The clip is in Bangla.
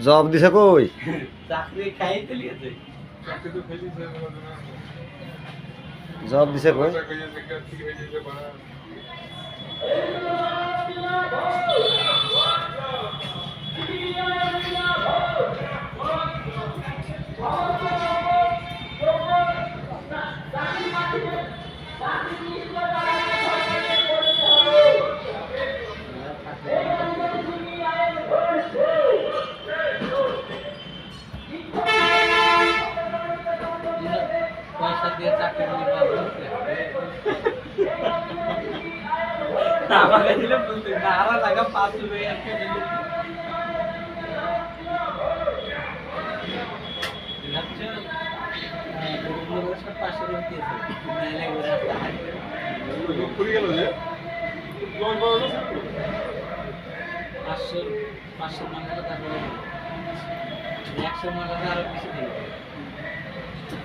জব দিছে কই? চাকরি খাই চলিয়েছে চাকরি তো ফেলিছে না জব দিছে কই? পয়সা কইছে হয়ে পয়সা দিয়ে চাকরি আমাকে দিলে বলতে না আরা লাগা পাঁচ রুপয়ে একটা দিলে। পাঁচশো পাঁচশো পাঁচশো তারপরে একশো মাঙ্গাটা আরও বেশি দিবে